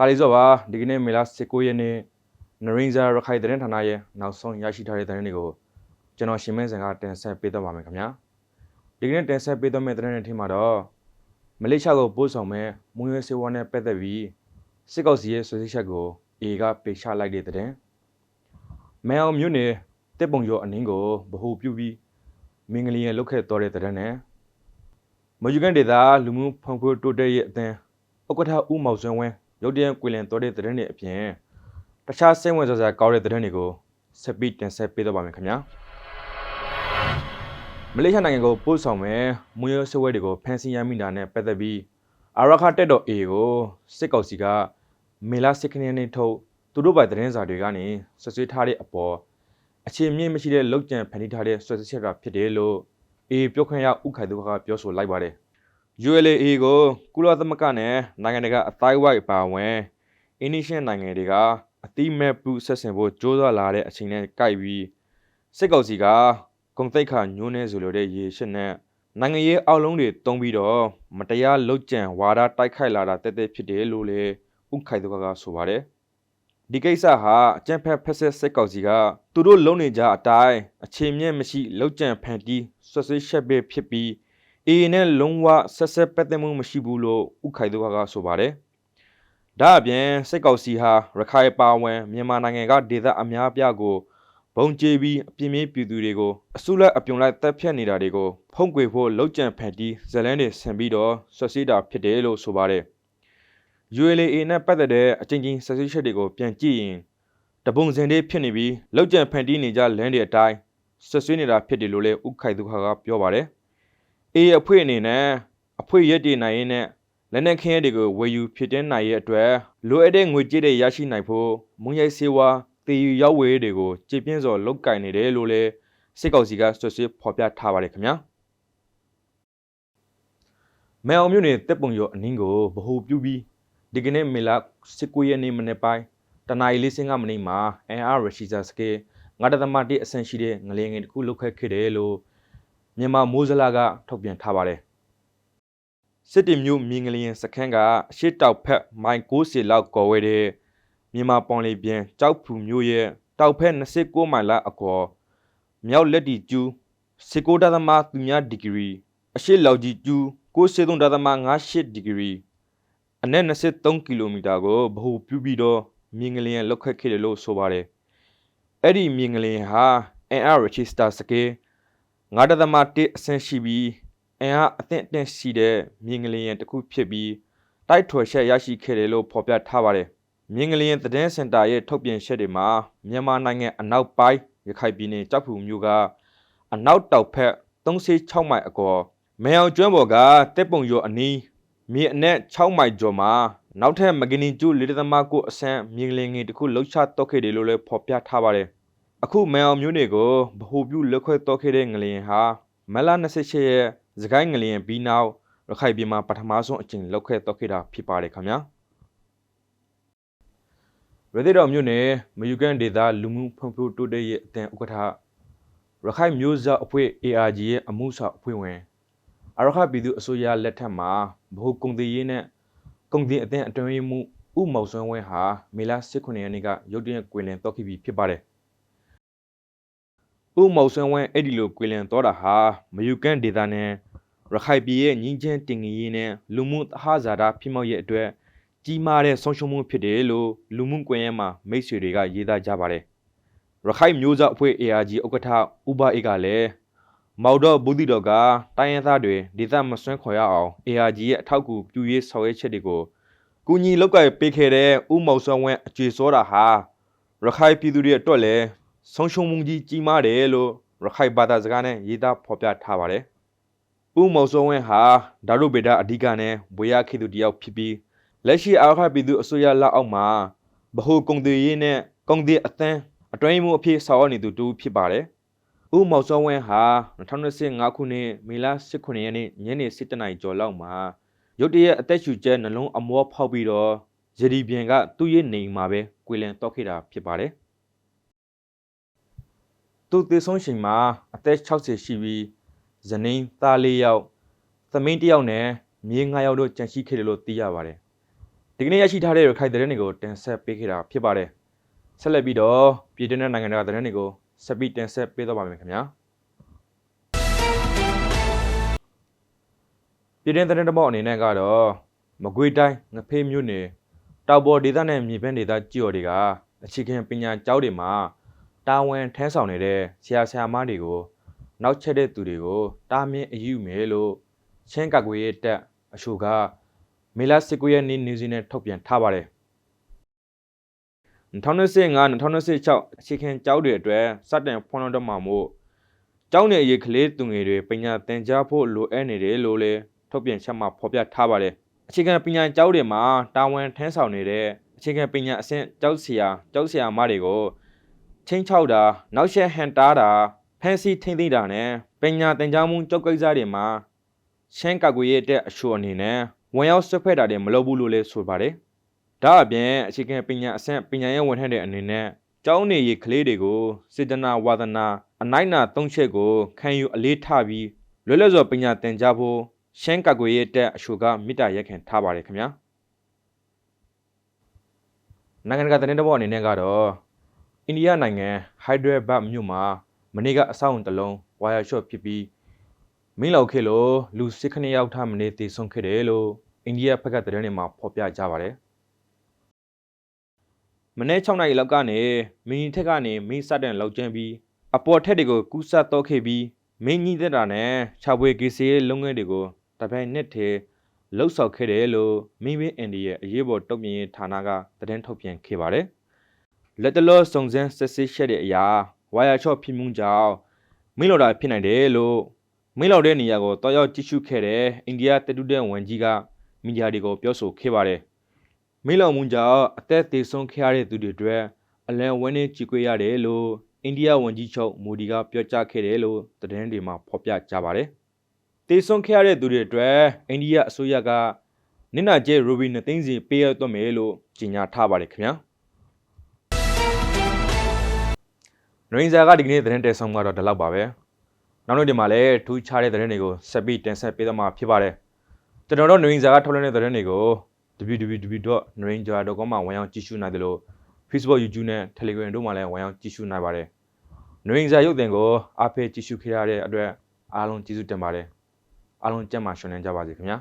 တာလီစောပါဒီကနေ့မေလ19ရက်နေ့နရင်းဇာရခိုင်သတင်းဌာနရဲ့နောက်ဆုံးရရှိထားတဲ့သတင်းတွေကိုကျွန်တော်ရှင်မင်းစံကတင်ဆက်ပေးသွားပါမယ်ခင်ဗျာဒီကနေ့တင်ဆက်ပေးသွားမယ့်သတင်းတွေထဲမှာတော့မလေးရှားကိုပို့ဆောင်မဲ့မွေးရစေဝါနဲ့ပတ်သက်ပြီးစစ်ကောက်စီရဲ့ဆွေးနွေးချက်ကိုအေကပေချလိုက်တဲ့သတင်းမဲအောင်မြို့နယ်တက်ပုံကျော်အနင်းကိုဗဟုပြုပြီးမင်္ဂလီရဲ့လုတ်ခဲ့တော်တဲ့သတင်းနဲ့မယူကန်ဒေတာလူမှုဖွံ့ဖြိုးတိုးတက်ရေးအသင်းဥက္ကဋ္ဌဦးမောင်စွန်းဝင်း ရုတ်တရက်ကွေလင်တော်တဲ့သတင်းတွေအပြင်တခြားစိတ်ဝင်စားစရာကောင်းတဲ့သတင်းတွေကိုဆက်ပြီးတင်ဆက်ပေးတော့ပါမယ်ခင်ဗျာမလေးရှားနိုင်ငံကိုပို့ဆောင်မဲ့မွေးရဆွဲတွေကိုဖန်ဆီးရမိတာနဲ့ပတ်သက်ပြီးအာရခတက်တော် A ကိုစစ်ကောင်စီကမေလာစစ်ခင်းနေထုတ်သူတို့ပိုင်သတင်းစာတွေကနေဆွဆွေးထားတဲ့အပေါ်အခြေမြင့်မရှိတဲ့လောက်ကျန်ဖန်တီးထားတဲ့ဆွဆွေးချက်ကဖြစ်တယ်လို့ A ပြောခွင့်ရဥခိုင်သူကပြောဆိုလိုက်ပါတယ် ULA ကိုကုလသမဂ္ဂနဲ့နိုင်ငံတကာအတိုင်းဝိုက်ပါဝင်အင်းနီရှင်းနိုင်ငံတွေကအတိမဲ့ပူဆက်ဆင်ဖို့ကြိုးစားလာတဲ့အချိန်နဲ့ကြိုက်ပြီးစစ်ကောင်စီကဂုံတိတ်ခါညိုးနေဆိုလိုတဲ့ရေရှင်းနဲ့နိုင်ငံရေးအောက်လုံးတွေတုံးပြီးတော့မတရားလုတ်ကြံဝါဒတိုက်ခိုက်လာတာတက်တက်ဖြစ်တယ်လို့လေဥခိုင်သူကဆိုပါတယ်ဒီကိစ္စဟာအကြံဖက်ဖက်ဆက်စစ်ကောင်စီကသူတို့လုံနေကြအတိုင်းအခြေမြင့်မရှိလုတ်ကြံဖန်တီးဆွဆွေးရှက်ပဲဖြစ်ပြီး အေနဲ့လုံးဝဆက်ဆက်ပတ်သက်မှုမရှိဘူးလို့ဥခိုင်သူကဆိုပါတယ်။ဒါအပြင်စိတ်ကောက်စီဟာရခိုင်ပါဝင်မြန်မာနိုင်ငံကဒေသအများပြားကိုဘုံကျဲပြီးအပြင်းပြင်းပြည်သူတွေကိုအစုလိုက်အပြုံလိုက်တပ်ဖြတ်နေတာတွေကိုဖုံးကွယ်ဖို့လှုပ်ကြံဖန်တီးဇလန်းတွေဆင်ပြီးတော့ဆွဆွေးတာဖြစ်တယ်လို့ဆိုပါတယ်။ ULA နဲ့ပတ်သက်တဲ့အချင်းချင်းဆွဆွေးချက်တွေကိုပြန်ကြည့်ရင်တပုံစံလေးဖြစ်နေပြီးလှုပ်ကြံဖန်တီးနေကြလမ်းတွေအတိုင်းဆွဆွေးနေတာဖြစ်တယ်လို့လည်းဥခိုင်သူကပြောပါတယ်။ အေးအဖွဲ့အနေနဲ့အဖွဲ့ရက်တည်နိုင်ရင်နဲ့လက်နက်ခင်းတွေကိုဝယ်ယူဖြစ်တဲ့နိုင်ရဲ့အတွက်လိုအပ်တဲ့ငွေကြေးတွေရရှိနိုင်ဖို့မွန်ရိုက်စေဝါတည်ယူရောက်ဝယ်တွေကိုကြည်ပြင်းစွာလုတ်ကင်နေတယ်လို့လည်းစစ်ကောင်စီကဆွဆွဖော်ပြထားပါတယ်ခင်ဗျာမဲအောင်မြို့နယ်တက်ပုံရောအနင်းကိုဗဟိုပြုပြီးဒီကနေ့မေလ19ရက်နေ့မနေ့ပိုင်းတနအီလေးစင်ကမနေ့မှာ NR ရရှိစာစကေငါတသမတိအဆင့်ရှိတဲ့ငလျင်ငယ်တစ်ခုလုတ်ခတ်ခဲ့တယ်လို့ မြန်မာမိုးစလာကထုတ်ပြန်ထားပါတယ်စစ်တီမျိုးမြင်းကလျင်စခန်းကအရှိတောက်ဖက်မိုင်90လောက်ကော်ဝဲတဲ့မြန်မာပွန်လီပြင်ကြောက်ဖူမျိုးရဲ့တောက်ဖက်29မိုင်လောက်အကောမြောက်လက်တီကျူး19ဒသမသူများဒီဂရီအရှိလောက်ကြီးကျူး93ဒသမ58ဒီဂရီအနက်23ကီလိုမီတာကိုဗဟုပြုပြီးတော့မြင်းကလျင်လောက်ခတ်ခဲ့တယ်လို့ဆိုပါတယ်အဲ့ဒီမြင်းကလျင်ဟာ NR register စကေး 9.1အဆင့်ရှိပြီးအင်အားအသင့်အတင့်ရှိတဲ့မြင်းကလေးရန်တစ်ခုဖြစ်ပြီးတိုက်ထွယ်ချက်ရရှိခဲ့တယ်လို့ဖော်ပြထားပါတယ်။မြင်းကလေးရန်သတင်းစင်တာရဲ့ထုတ်ပြန်ချက်တွေမှာမြန်မာနိုင်ငံအနောက်ပိုင်းရခိုင်ပြည်နယ်ကြောက်ဖူမြို့ကအနောက်တောင်ဖက်36မိုင်အကွာမဲအောင်ကျွန်းပေါ်ကတက်ပုံရောအနီးမြေအနက်6မိုင်ကျော်မှာနောက်ထပ်မဂနီကျူ၄ဒသမကိုအဆန်းမြင်းကလေးငယ်တစ်ခုလှုပ်ရှားတော့ခဲ့တယ်လို့လည်းဖော်ပြထားပါတယ်။ အခုမဲအောင်မျိုးတွေကိုဗဟိုပြုလက်ခွဲတော့ခဲ့တဲ့ငလျင်ဟာမလ28ရက်စကိုင်းငလျင်ပြီးနောက်ရခိုင်ပြည်မှာပထမဆုံးအကြိမ်လောက်ခဲ့တော့ခဲ့တာဖြစ်ပါတယ်ခင်ဗျာရသေးတော်မြို့နယ်မယူကန်ဒေသလူမှုဖွံ့ဖြိုးတိုးတက်ရေးအသင်းဥက္ကဋ္ဌရခိုင်မျိုးစားအဖွဲ့ ARG ရဲ့အမှုဆောင်အဖွဲ့ဝင်အရခပြည်သူအစိုးရလက်ထက်မှာဗဟိုကုန်သွယ်ရေးနဲ့ကုန်သွယ်အသင်းအတွင်းမှုဥမောင်စွန်းဝင်းဟာမေလ18ရက်နေ့ကရုတ်တရက်ကွေလင်တော့ခဲ့ပြီဖြစ်ပါတယ် ဥမောင်ဆွန်းဝင်းအဲ့ဒီလိုကွေလင်တော်တာဟာမယူကန်ဒေတာနဲ့ရခိုင်ပြည်ရဲ့ညီချင်းတင်ငရေးနဲ့လူမှုသဟဇာတာဖိမောက်ရဲ့အတွက်ကြီးမားတဲ့ဆုံးရှုံးမှုဖြစ်တယ်လို့လူမှုကွန်ရက်မှာမိတ်ဆွေတွေကရေးသားကြပါတယ်ရခိုင်မျိုးစားအဖွဲ့ ARG ဥက္ကဋ္ဌဥပအေကလည်းမော်တော်ဘူးတီတော်ကတိုင်းရင်းသားတွေဒေသမဆွမ်းခေါ်ရအောင် ARG ရဲ့အထောက်အကူပြုရေးဆောင်ရွက်ချက်တွေကိုကူညီလောက်ကပေးခဲ့တဲ့ဥမောင်ဆွမ်းဝင်းအကျွေစောတာဟာရခိုင်ပြည်သူတွေအတွက်လည်း ဆုံးရှုံးမှုကြီးကြီးမားတယ်လို့ရခိုင်ဘာသာစကားနဲ့ရေးသားဖော်ပြထားပါတယ်။ဦးမောင်စောဝင်းဟာဒါရုဗေဒအဓိကနဲ့ဘွေရခေသူတယောက်ဖြစ်ပြီးလက်ရှိအာခပြည်သူအစိုးရလက်အောက်မှာဗဟိုကုန်သွယ်ရေးနဲ့ကုန်သွယ်အသင်းအတွင်းမှုအဖြစ်ဆောင်ရွက်နေသူတူဖြစ်ပါတယ်။ဦးမောင်စောဝင်းဟာ2025ခုနှစ်မေလ18ရက်နေ့ညနေ7:00နာရီကျော်လောက်မှာရုတ်တရက်အသက်ရှူကျဲနှလုံးအမောဖောက်ပြီးတော့ရဒီပြန်ကသူ့ရဲ့နေအိမ်မှာပဲကွေလန်တော့ခဲ့တာဖြစ်ပါတယ်။ သူသေဆုံးချိန်မှာအသက်60ရှိပြီးဇနီးသား၄ယောက်သမင်းတစ်ယောက်နဲ့မြေး၅ယောက်တို့ကြန့်ရှိခဲ့တယ်လို့သိရပါတယ်ဒီကနေ့ရရှိထားတဲ့ရခိုင်သတင်းတွေကိုတင်ဆက်ပေးခဲ့တာဖြစ်ပါတယ်ဆက်လက်ပြီးတော့ပြည်တွင်းနဲ့နိုင်ငံတကာသတင်းတွေကိုဆက်ပြီးတင်ဆက်ပေးတော့ပါမယ်ခင်ဗျာပြည်တွင်းသတင်းတစ်ပုဒ်အနေနဲ့ကတော့မကွေးတိုင်းငဖေးမြို့နယ်တောက်ပေါ်ဒေသနဲ့မြေပန်းဒေသကြည်ော်တွေကအခြေခံပညာကျောင်းတွေမှာ တာဝန်ထမ်းဆောင်နေတဲ့ဆရာဆရာမတွေကိုနောက်ချက်တဲ့သူတွေကိုတားမြင့်အယူမယ်လို့ချင်းကကွေရဲ့တက်အရှုကမေလ19ရက်နေ့နေစဉ်နဲ့ထုတ်ပြန်ထားပါတယ်2025-2026အခြေခံကျောင်းတွေအတွက်စတင်ဖွင့်လှစ်တော့မှာမို့ကျောင်းနယ်အရေးကလေးသူငယ်တွေပညာသင်ကြားဖို့လိုအပ်နေတယ်လို့လည်းထုတ်ပြန်ချက်မှာဖော်ပြထားပါတယ်အခြေခံပညာကျောင်းတွေမှာတာဝန်ထမ်းဆောင်နေတဲ့အခြေခံပညာအဆင့်ကျောင်းဆရာကျောင်းဆရာမတွေကို ချင်းချောက်တာနောက်ဆက်ဟန်တားတာဖန်စီထိမ့်သိမ့်တာနဲ့ပညာသင်ကြားမှုကြောက်ကိစ္စတွေမှာရှမ်းကကွေရဲ့တဲ့အရှုအနေနဲ့ဝင်ရောက်ဆွတ်ဖက်တာတွေမလုပ်ဘူးလို့လည်းဆိုပါတယ်။ဒါအပြင်အခြေခံပညာအဆင့်ပညာရေးဝန်ထမ်းတွေအနေနဲ့ကျောင်းနေရေးကလေးတွေကိုစေတနာဝါဒနာအနိုင်နာသုံးချက်ကိုခံယူအလေးထားပြီးလွတ်လပ်စွာပညာသင်ကြားဖို့ရှမ်းကကွေရဲ့တဲ့အရှုကမေတ္တာရက်ခံထားပါတယ်ခင်ဗျာ။နိုင်ငံတကာသတင်းတစ်ပုဒ်အနေနဲ့ကတော့ အိန္ဒိယနိုင်ငံဟိုက်ဒရဘတ်မြို့မှာမနေ့ကအဆောက်အုံတစ်လုံးဝါယာရှော့ဖြစ်ပြီးမင်းလောက်ခဲ့လို့လူစစ်ခဏယောက်ထမနေတည်ဆုံးခဲ့တယ်လို့အိန္ဒိယဘက်ကသတင်းတွေမှာဖော်ပြကြပါတယ်။မနေ့6နိုင်လောက်ကနေမင်းထက်ကနေမင်းစတဲ့လောက်ကျန်းပြီးအပေါ်ထက်တွေကိုကူးဆက်တော့ခဲ့ပြီးမင်းကြီးတဲ့တာနဲ့ခြာပွေကေစီရဲ့လုပ်ငန်းတွေကိုတပိုင်နဲ့ထဲလှုပ်ဆော်ခဲ့တယ်လို့မင်းဝင်းအိန္ဒိယအရေးပေါ်တုံ့ပြန်ရေးဌာနကသတင်းထုတ်ပြန်ခဲ့ပါတယ်။ လက်တလောစုံစမ်းစစ်ဆေးချက်တဲ့အရာဝါယာချော့ဖြစ်မှုကြောင့်မိလော်တာဖြစ်နိုင်တယ်လို့မိလော်တဲ့နေရာကိုတောက်ရောက်ကြည့်ရှုခဲ့တဲ့အိန္ဒိယတတူတဲ့ဝန်ကြီးကမီဒီယာတွေကိုပြောဆိုခဲ့ပါတယ်။မိလော်မှုကြောင့်အသက်သေဆုံးခဲ့ရတဲ့သူတွေအတွက်အလံဝင်းနေကြည်ခွေရတယ်လို့အိန္ဒိယဝန်ကြီးချုပ်မိုဒီကပြောကြားခဲ့တယ်လို့သတင်းတွေမှာဖော်ပြကြပါတယ်။သေဆုံးခဲ့ရတဲ့သူတွေအတွက်အိန္ဒိယအစိုးရကနင့်နာကျဲရူဘီ2သိန်းစီပေးရတော့မယ်လို့ကြေညာထားပါတယ်ခင်ဗျာ။ နရင်းဇာကဒီကနေ့သတင်းတက်ဆောင်ကတော့ဒီလောက်ပါပဲနောက်နေ့ဒီမှာလည်းထူးခြားတဲ့သတင်းတွေကိုဆက်ပြီးတင်ဆက်ပေးသွားမှာဖြစ်ပါတယ်ကျွန်တော်တို့နရင်းဇာကထုတ်လွှင့်တဲ့သတင်းတွေကို www.narinja.com မှာဝင်ရောက်ကြည့်ရှုနိုင်တယ်လို့ Facebook YouTube နဲ့ Telegram တို့မှာလည်းဝင်ရောက်ကြည့်ရှုနိုင်ပါတယ်နရင်းဇာရုပ်သံကိုအားပေးကြည့်ရှုခဲ့ရတဲ့အတွက်အားလုံးကျေးဇူးတင်ပါတယ်အားလုံးကြက်မှရှင်နေကြပါစေခင်ဗျာ